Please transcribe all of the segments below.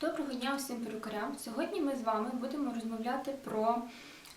Доброго дня всім перукарям. Сьогодні ми з вами будемо розмовляти про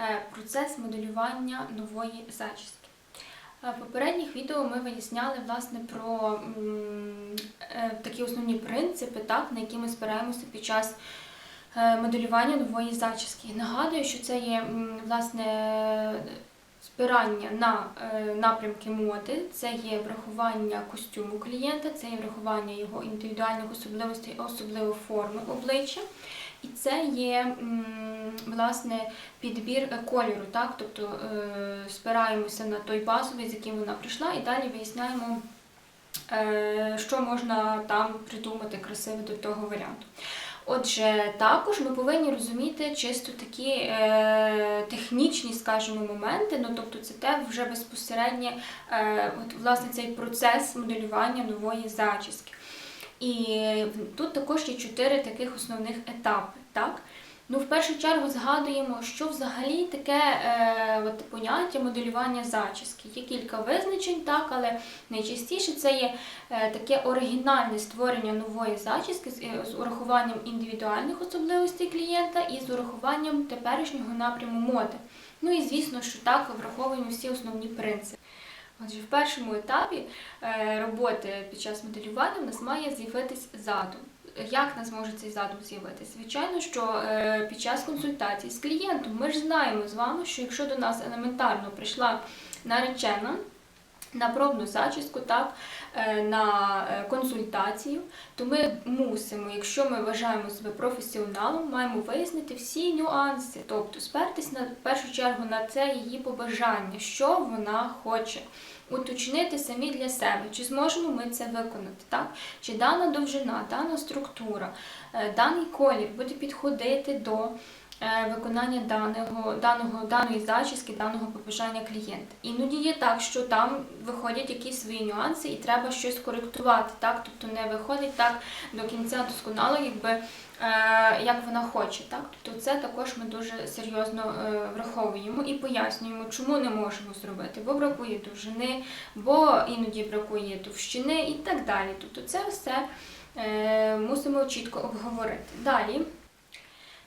е, процес моделювання нової зачіски. Е, В попередніх відео ми виясняли власне про е, такі основні принципи, так, на які ми спираємося під час моделювання нової зачіски. Нагадую, що це є власне спирання на е, напрямки моди, це є врахування костюму клієнта, це є врахування його індивідуальних особливостей, особливо форми обличчя. І це є власне підбір е, кольору, так? тобто е, спираємося на той базовий, з яким вона прийшла, і далі виясняємо, що можна там придумати красиве до того варіанту. Отже, також ми повинні розуміти чисто такі е, технічні, скажімо, моменти. Ну тобто, це те вже безпосередньо е, от, власне цей процес моделювання нової зачіски. І тут також є чотири таких основних етапи. Так? Ну, в першу чергу згадуємо, що взагалі таке е, от, поняття моделювання зачіски. Є кілька визначень, так, але найчастіше це є е, таке оригінальне створення нової зачіски з, е, з урахуванням індивідуальних особливостей клієнта і з урахуванням теперішнього напряму моди. Ну і звісно, що так враховуємо всі основні принципи. Отже, в першому етапі е, роботи під час моделювання в нас має з'явитись задум. Як нас може цей задум з'явитись? Звичайно, що е, під час консультації з клієнтом ми ж знаємо з вами, що якщо до нас елементарно прийшла наречена на пробну зачіску, так, е, на е, консультацію, то ми мусимо, якщо ми вважаємо себе професіоналом, маємо вияснити всі нюанси, тобто спертись на в першу чергу на це її побажання, що вона хоче. Уточнити самі для себе, чи зможемо ми це виконати, так? Чи дана довжина, дана структура, е, даний колір буде підходити до е, виконання даного, даного, даної зачіски, даного побажання клієнта. Іноді є так, що там виходять якісь свої нюанси і треба щось коректувати, так? Тобто не виходить так до кінця досконало, якби як вона хоче. Так? Тобто це також ми дуже серйозно е, враховуємо і пояснюємо, чому не можемо зробити, бо бракує довжини, бо іноді бракує товщини і так далі. Тобто це все е, мусимо чітко обговорити. Далі.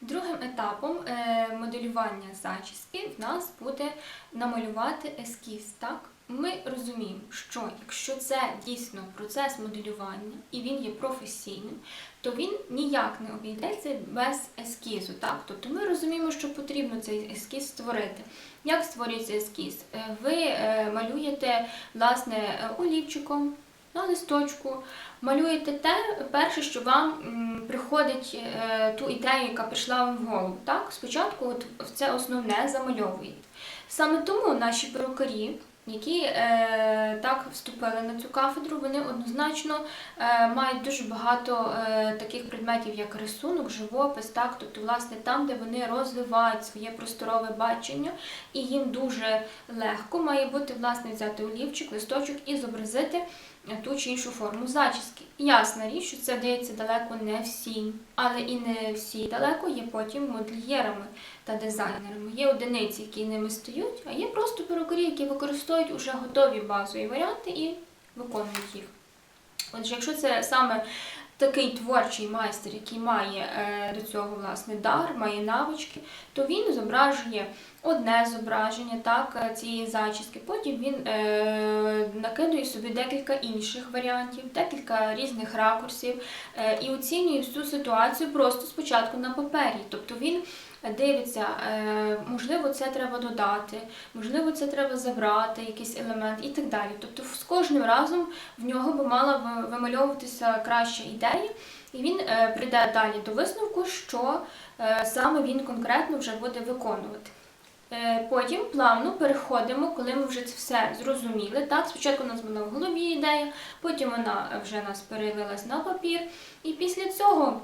Другим етапом е, моделювання зачіски в нас буде намалювати ескіз. Так? Ми розуміємо, що якщо це дійсно процес моделювання і він є професійним, то він ніяк не обійдеться без ескізу. Так? Тобто ми розуміємо, що потрібно цей ескіз створити. Як створюється ескіз? Е, Ви е, малюєте власне е, олівчиком на листочку, малюєте те перше, що вам приходить ту ідею, яка прийшла вам в голову. Так? Спочатку от це основне замальовуєте. Саме тому наші перукарі, які е, так вступили на цю кафедру, вони однозначно е, мають дуже багато е, таких предметів, як рисунок, живопис, так? тобто, власне, там, де вони розвивають своє просторове бачення, і їм дуже легко має бути власне взяти олівчик, листочок і зобразити ту чи іншу форму зачіски. Ясна річ, що це вдається далеко не всім, але і не всі далеко є потім модельєрами та дизайнерами. Є одиниці, які ними стають, а є просто перукарі, які використовують уже готові базові варіанти і виконують їх. Отже, якщо це саме такий творчий майстер, який має е, до цього власне дар, має навички, то він зображує одне зображення так, е, цієї зачіски, потім він е, накидує собі декілька інших варіантів, декілька різних ракурсів е, і оцінює всю ситуацію просто спочатку на папері. Тобто він дивиться, е, можливо, це треба додати, можливо, це треба забрати, якийсь елемент і так далі. Тобто з кожним разом в нього би мала вимальовуватися краща ідея, і він е, прийде далі до висновку, що е, саме він конкретно вже буде виконувати. Потім плавно переходимо, коли ми вже це все зрозуміли. Так, спочатку у нас була в голові ідея, потім вона вже нас перелилась на папір, і після цього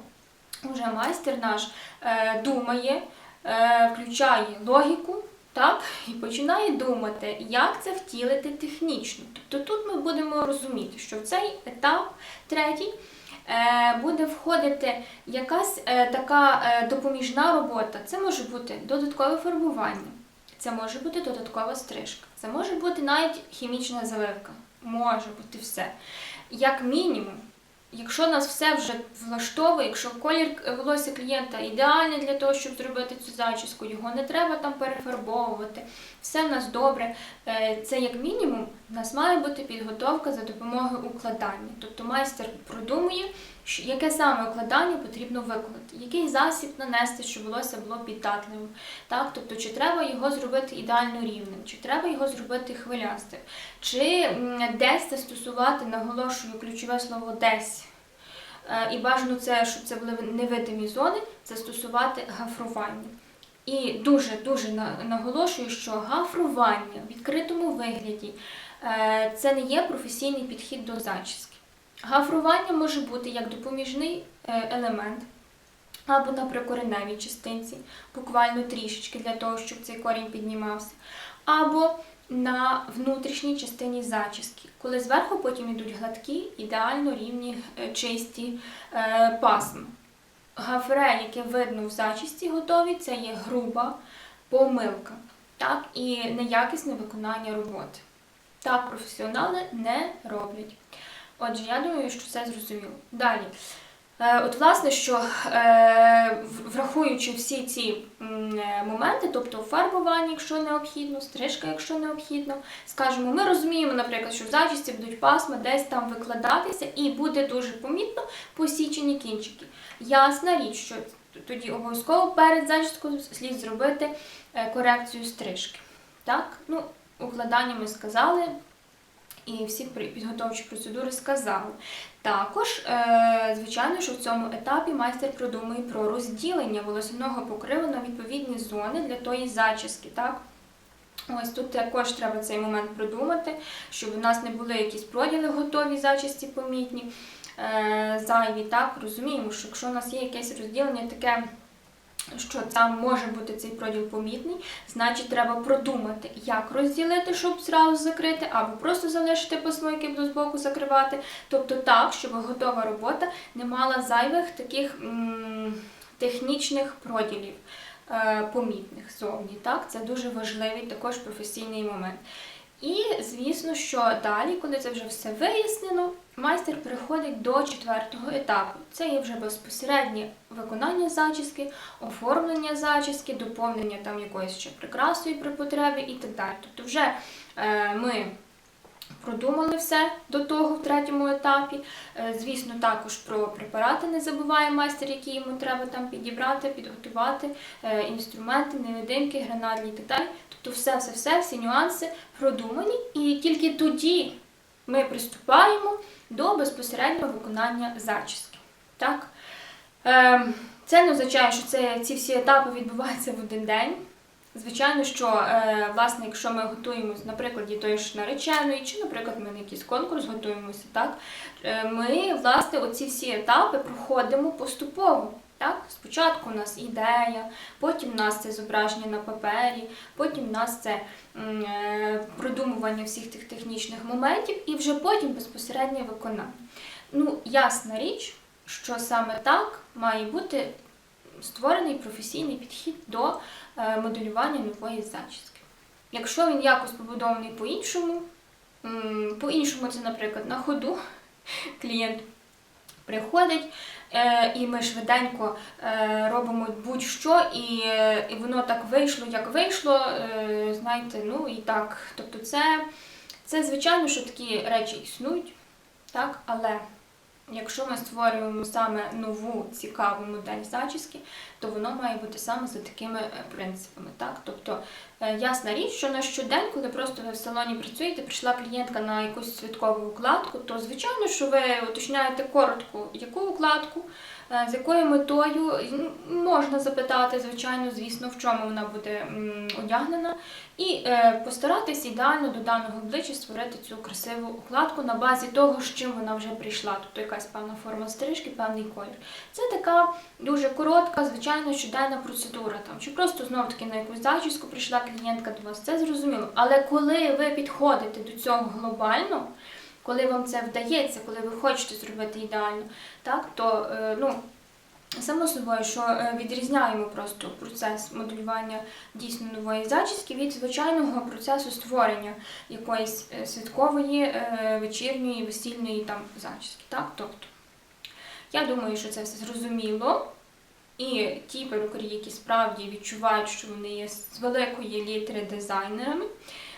вже майстер наш е, думає, е, включає логіку. Так, і починає думати, як це втілити технічно. Тобто тут ми будемо розуміти, що в цей етап третій е, буде входити якась така допоміжна робота. Це може бути додаткове фарбування, це може бути додаткова стрижка, це може бути навіть хімічна заливка. Може бути все. Як мінімум, Якщо нас все вже влаштовує, якщо колір волосся клієнта ідеальний для того, щоб зробити цю зачіску, його не треба там перефарбовувати, все в нас добре. е, Це як мінімум, в нас має бути підготовка за допомогою укладання. Тобто майстер продумує, яке саме укладання потрібно виконати, який засіб нанести, щоб волосся було піддатливим. Так? Тобто, чи треба його зробити ідеально рівним, чи треба його зробити хвилястим, чи десь застосувати, наголошую ключове слово десь. Е, І бажано це, щоб це були невидимі зони, застосувати гафрування. І дуже-дуже наголошую, що гафрування в відкритому вигляді це не є професійний підхід до зачіски. Гафрування може бути як допоміжний е, елемент або на прикореневій частинці, буквально трішечки для того, щоб цей корінь піднімався, або на внутрішній частині зачіски, коли зверху потім йдуть гладкі, ідеально рівні е, чисті е, пасми. Гафре, яке видно в зачісті готові, це є груба помилка так, і неякісне виконання роботи. Так професіонали не роблять. Отже, я думаю, що це зрозуміло. Далі. Е, От, власне, що е, врахуючи всі ці е, моменти, тобто фарбування, якщо необхідно, стрижка, якщо необхідно, скажімо, ми розуміємо, наприклад, що в зачісті будуть пасма десь там викладатися, і буде дуже помітно посічені кінчики. Ясна річ, що тоді обов'язково перед зачіскою слід зробити корекцію стрижки. Так, ну, укладання ми сказали, і всі підготовчі процедури сказали. Також, е, звичайно, що в цьому етапі майстер продумує про розділення волосяного покриву на відповідні зони для тої зачіски. Так? Ось тут також треба цей момент продумати, щоб у нас не були якісь проділи готові зачисті помітні, е, зайві. Так? Розуміємо, що якщо у нас є якесь розділення таке, що там може бути цей проділ помітний, значить треба продумати, як розділити, щоб зразу закрити, або просто залишити пасмо, яке буду збоку закривати. Тобто так, щоб готова робота не мала зайвих таких технічних проділів е, помітних зовні. Так? Це дуже важливий також професійний момент. І звісно, що далі, коли це вже все вияснено, майстер переходить до четвертого етапу. Це є вже безпосереднє виконання зачіски, оформлення зачіски, доповнення там якоїсь ще прикрасою при потребі і так далі. Тобто вже е, ми продумали все до того в третьому етапі. Е, Звісно, також про препарати не забуває майстер, які йому треба там підібрати, підготувати, е, інструменти, невидимки, гранадлі і так далі. Тобто все, все, все, всі нюанси продумані, і тільки тоді ми приступаємо до безпосереднього виконання зачіски. Так? Ем, Це не означає, що це, ці всі етапи відбуваються в один день. Звичайно, що е, власне, якщо ми готуємося, наприклад, тої ж нареченої, чи, наприклад, ми на якийсь конкурс готуємося, так, е, ми, власне, оці всі етапи проходимо поступово. Так? Спочатку у нас ідея, потім у нас це зображення на папері, потім у нас це е, продумування всіх тих технічних моментів, і вже потім безпосереднє виконання. Ну, ясна річ, що саме так має бути створений професійний підхід до моделювання нової зачіски. Якщо він якось побудований по-іншому, по-іншому це, наприклад, на ходу клієнт приходить, е, і ми швиденько е, робимо будь-що, і, е, воно так вийшло, як вийшло, е, знаєте, ну і так. Тобто це, це звичайно, що такі речі існують, так, але Якщо ми створюємо саме нову цікаву модель зачіски, то воно має бути саме за такими е, принципами. Так? Тобто, е, ясна річ, що на щодень, коли просто ви в салоні працюєте, прийшла клієнтка на якусь святкову укладку, то звичайно, що ви уточняєте коротко, яку укладку, з якою метою можна запитати, звичайно, звісно, в чому вона буде одягнена, і е, постаратись ідеально до даного обличчя створити цю красиву укладку на базі того, з чим вона вже прийшла. Тобто якась певна форма стрижки, певний колір. Це така дуже коротка, звичайно, щоденна процедура. Там чи просто знов таки на якусь зачіску прийшла клієнтка до вас. Це зрозуміло. Але коли ви підходите до цього глобально, коли вам це вдається, коли ви хочете зробити ідеально, так то е, ну. Само собою, що е, відрізняємо просто процес моделювання дійсно нової зачіски від звичайного процесу створення якоїсь е, святкової, вечірньої, весільної там зачіски. Так? Тобто Я думаю, що це все зрозуміло. І ті перукарі, які справді відчувають, що вони є з великої літери дизайнерами,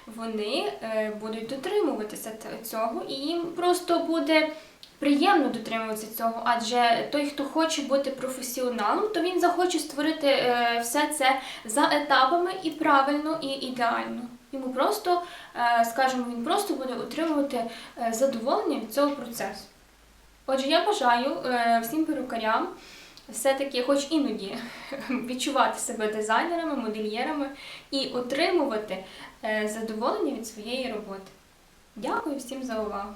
вони е, будуть дотримуватися цього, і їм просто буде приємно дотримуватися цього, адже той, хто хоче бути професіоналом, то він захоче створити е, все це за етапами і правильно, і ідеально. Йому просто, е, скажімо, він просто буде отримувати задоволення від цього процесу. Отже, я бажаю всім перукарям все-таки, хоч іноді, відчувати себе дизайнерами, модельєрами і отримувати е, задоволення від своєї роботи. Дякую всім за увагу!